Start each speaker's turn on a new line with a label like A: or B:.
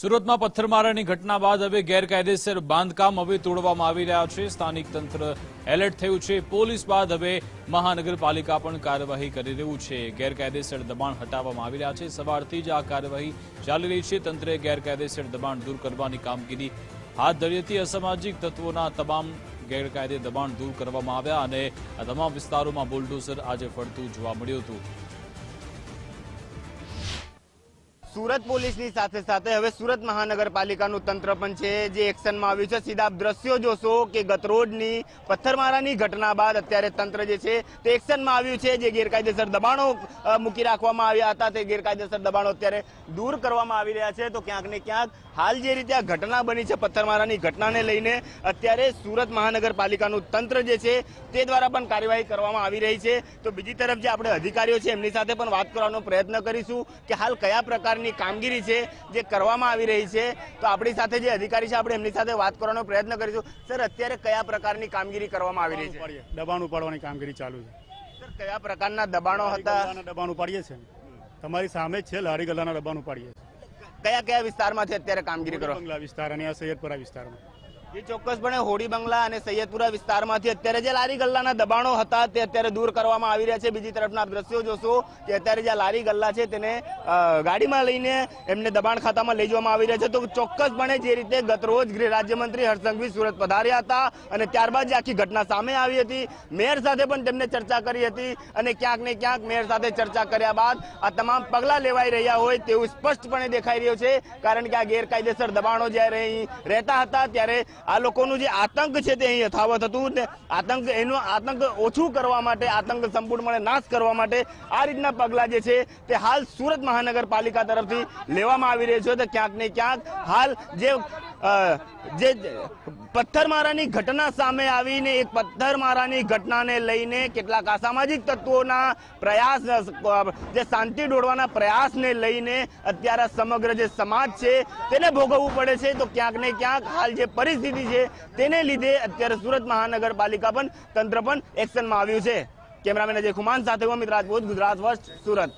A: સુરતમાં પથ્થરમારાની ઘટના બાદ હવે ગેરકાયદેસર બાંધકામ હવે તોડવામાં આવી રહ્યા છે. સ્થાનિક તંત્ર એલર્ટ થયું છે. પોલીસ બાદ હવે મહાનગરપાલિકા પણ કાર્યવાહી કરી રહ્યું છે. ગેરકાયદેસર દબાણ હટાવવામાં આવી રહ્યા છે. સવારથી જ આ કાર્યવાહી ચાલી રહી છે. તંત્રે ગેરકાયદેસર દબાણ દૂર કરવાની કામગીરી હાથ ધરી હતી. અસામાજિક તત્વોના તમામ ગેરકાયદે દબાણ દૂર કરવામાં આવ્યા અને આ તમામ વિસ્તારોમાં બુલડોઝર આજે ફરતું જોવા મળ્યું હતું.
B: સુરત પોલીસની સાથે સાથે હવે સુરત મહાનગરપાલિકાનું તંત્ર પણ છે, જે એક્શનમાં આવ્યું છે. સીધા દ્રશ્યો જોશો કે ગતરોડની પથ્થરમારાની ઘટના બાદ અત્યારે તંત્ર જે છે, તે એક્શનમાં આવ્યું છે. જે ગેરકાયદેસર દબાણો મૂકી રાખવામાં આવ્યા હતા, તે ગેરકાયદેસર દબાણો અત્યારે દૂર કરવામાં આવી રહ્યા છે. તો ક્યાંક ને ક્યાંક હાલ જે રીતે આ ઘટના બની છે, પથ્થરમારાની ઘટનાને લઈને અત્યારે સુરત મહાનગરપાલિકાનું તંત્ર જે છે, તે દ્વારા પણ કાર્યવાહી કરવામાં આવી રહી છે. તો બીજી તરફ જે આપણે અધિકારીઓ છે, એમની સાથે પણ વાત કરવાનો પ્રયત્ન કરીશું કે હાલ કયા પ્રકારની કામગીરી છે જે કરવામાં આવી રહી છે તો આપણી સાથે જે અધિકારી છે આપણે એમની સાથે વાત કરવાનો પ્રયત્ન કરીશું. સર અત્યારે કયા પ્રકારની કામગીરી કરવામાં આવી રહી છે.
C: દબાણ ઉપાડવાની કામગીરી ચાલુ છે.
B: સર કયા પ્રકારના દબાણો હતા?
C: દબાણ ઉપાડીએ છે તમારી સામે જ છે લારી ગલ્લાના દબાણ ઉપાડીએ
B: કયા કયા વિસ્તારમાંથી અત્યારે કામગીરી કરો?
C: બંગલા વિસ્તાર અને આ સૈયદપુરા વિસ્તારમાં.
B: જે, ચોક્કસપણે હોડી બંગલા અને સૈયદપુરા વિસ્તારમાંથી અત્યારે જે લારી ગલ્લાના દબાણો હતા તે અત્યારે દૂર કરવામાં આવી રહ્યા છે. બીજી તરફના દ્રશ્યો જોશો કે અત્યારે જે લારી ગલ્લા છે તેને ગાડીમાં લઈને એમને દબાણ ખાતામાં લઈ જવામાં આવી રહ્યા છે. તો ચોક્કસપણે જે રીતે ગતરોજ ગૃહ રાજ્યમંત્રી હરસંઘવી સુરત પધાર્યા હતા અને ત્યારબાદ જે આખી ઘટના સામે આવી હતી, મેયર સાથે પણ તેમને ચર્ચા કરી હતી અને ક્યાંક ને ક્યાંક મેયર સાથે ચર્ચા કર્યા બાદ આ તમામ પગલાં લેવાઈ રહ્યા હોય તેવું સ્પષ્ટપણે દેખાઈ રહ્યું છે. કારણ કે આ ગેરકાયદેસર દબાણો જ્યારે રહેતા હતા ત્યારે આ લોકોનું જે આતંક છે તે અહીં યથાવત હતું ને આતંક એનો આતંક ઓછું કરવા માટે, આતંક સંપૂર્ણપણે નાશ કરવા માટે આ રીતના પગલાં જે છે તે હાલ સુરત મહાનગરપાલિકા તરફથી લેવામાં આવી રહ્યું છે. તો ક્યાંક ને ક્યાંક હાલ જે જે પથ્થરમારાની ઘટના સામે આવીને એક પથ્થરમારાની ઘટનાને લઈને કેટલાક અસામાજિક તત્વોના પ્રયાસ, જે શાંતિ દોડવાના પ્રયાસને લઈને અત્યારે સમગ્ર જે સમાજ છે તેને ભોગવવું પડે છે. તો ક્યાંક ને ક્યાંક હાલ જે પરિસ્થિતિ છે તેને લીધે અત્યારે સુરત મહાનગરપાલિકા પણ, તંત્ર પણ એક્શનમાં આવ્યું છે. કેમેરામેન અજય ખુમાન સાથે હું અમિત રાજપૂત, ગુજરાત ફર્સ્ટ સુરત.